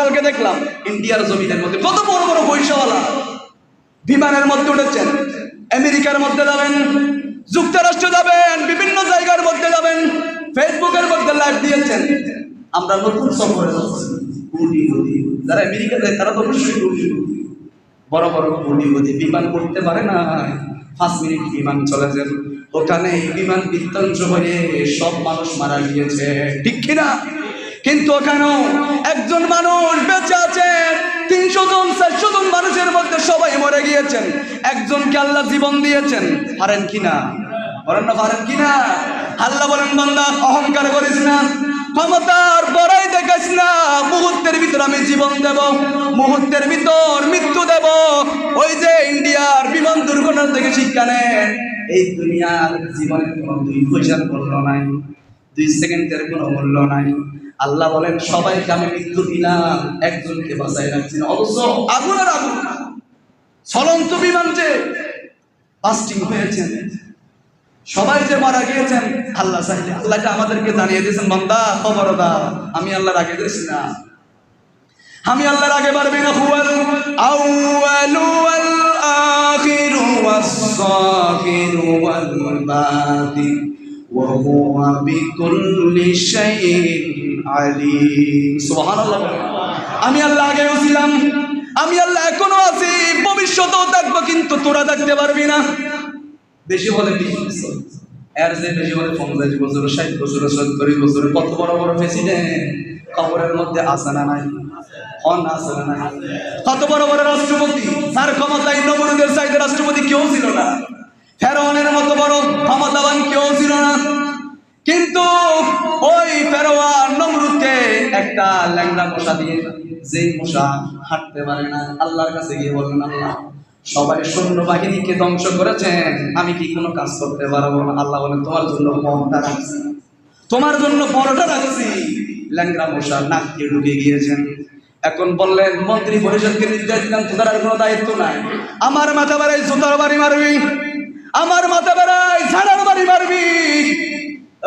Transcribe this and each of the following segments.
গতকালকে দেখলাম ইন্ডিয়ার জমিনের মধ্যে কত বড় বড় পয়সাওয়ালা বিমানের মধ্যে উঠেছেন, আমেরিকার মধ্যে যাবেন, যুক্তরাষ্ট্র যাবেন, বিভিন্ন জায়গার মধ্যে যাবেন, ফেসবুকের মধ্যে লাইভ দিয়েছেন। আমরা নতুন সফরে যারা আমেরিকা যায়, তারা তো অবশ্যই বড় বড় কোটি কোটি বিমান করতে পারে না। পাঁচ মিনিট বিমান চলে যান ওখানে বিমান বিধ্বংস হয়ে সব মানুষ মারা গিয়েছে। ঠিক কিনা? কিন্তু ওখানেও একজন মানুষ বেঁচে আছেন তিনশো জন, চারশো জন মানুষের মধ্যে সবাই মরে গিয়েছেন। একজনকে আল্লাহ জীবন দিয়েছেন। পারেন কিনা বলেন না, পারেন কিনা আল্লাহ বলেন, বান্দা, অহংকার করিস না। ক্ষমতার বড়াই দেখাস না। মুহূর্তের ভিতর আমি জীবন দেব। মুহূর্তের ভিতর মৃত্যু দেব। ওই যে ইন্ডিয়ার বিমান দুর্ঘটনা থেকে শিক্ষা নেন। এই দুনিয়ার জীবনের কোনো দুই পয়সার মূল্য নাই। দুই সেকেন্ডের কোনো মূল্য নাই। আল্লাহ বলেন, সবাইকে আমি মৃত্যু দিলাম, একজনকে বাঁচাই রাখছি না। অবশ্য আগুনের আগুন চলন্ত বিমান যে বাস্টিং হয়েছেন সবাই যে মারা গিয়েছেন, আল্লাহ চাইলে আল্লাহটা আমাদেরকে জানিয়ে দিয়েছেন, বান্দা, খবরদার, আমি আল্লাহর আগে দিয়েছি না। আমি আল্লাহর আগে পারবি না, হুয়াল আউয়ালু ওয়াল আখিরু ওয়াস সাখিরু ওয়াল বাতিন হুয়া বিকুল্লি শাইইন আলিম সুবহানাল্লাহ। আমি আল্লাহ আগেও ছিলাম আমি আল্লাহ এখনও আছি। ভবিষ্যতেও থাকব, কিন্তু তোরা থাকতে পারবি না। বেশি বছর এর যে বেশি হলে পঞ্চাশ বছর, ষাট বছর, সত্তর বছর, কত বড় বড় প্রেসিডেন্ট খবরের মধ্যে আসে না নাই? হন আসে না নাই? কত বড় বড় রাষ্ট্রপতি? যার ক্ষমতায় নবরুদের সাইডে রাষ্ট্রপতি কেউ একটা ল্যাংড়া মশা দিয়ে যেই মশা হাঁটতে পারে না, আল্লাহর কাছে গিয়ে বললেন, আল্লাহ, সবাই সৈন্য বাহিনীকে ধ্বংস করেছেন, আমি কি কোনো কাজ করতে পারব না? আল্লাহ বলেন, তোমার জন্য পরটা রাখছি, তোমার জন্য পরটা রাখছি। ল্যাংরা মশা নাক দিয়ে ঢুকে গিয়েছেন। এখন বললেন, মন্ত্রী পরিষদকে নির্দেশ দিলাম তোদের আর কোনো দায়িত্ব নাই। আমার মাথা বেড়াই জুতার বাড়ি মারবি, আমার মাথা বেড়াই ঝাড়ার বাড়ি মারবি।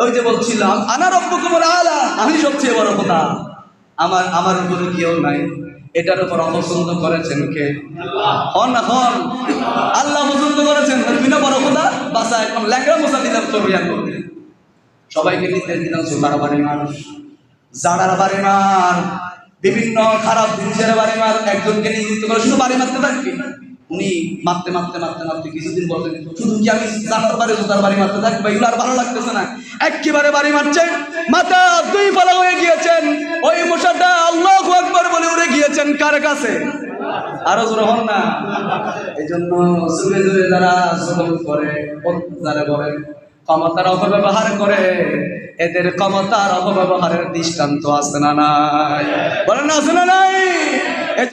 ওই যে বলছিলাম, আনা রব্বকুমুল আলা। আমি সবচেয়ে বড় কথা। আমার আমার উপরে কেউ নাই। এটার উপর অপছন্দ করেছেন কে? হন আল্লাহ পছন্দ করেছেন। বিনা বড় কথা বাসা এখন মশা দিলাম তোর করতে সবাইকে নির্দেশ দিলাম সুতার বাড়ি মার। জাড়ার বাড়ি মার। বিভিন্ন খারাপ জিনিসের বাড়ি মার। একজনকে নিযুক্ত করে শুধু বাড়ি মারতে থাকবি? উনি মারতে মারতে মারতে মারতে কিছুদিন বললেন শুধু কি আমি জানার বাড়ি জুতার বাড়ি মারতে থাকব? এগুলো আর ভালো লাগতেছে না। একেবারে বাড়ি মারছেন। মাথা দুই পালা হয়ে গিয়েছেন। কার কাছে? আরও জোরে হন না। এই জন্য জুড়ে জুড়ে যারা জুলুম করে যারা বলে ক্ষমতার অপব্যবহার করে, এদের ক্ষমতার অপব্যবহারের দৃষ্টান্ত আছে না নাই? বলেন আছে না নাই?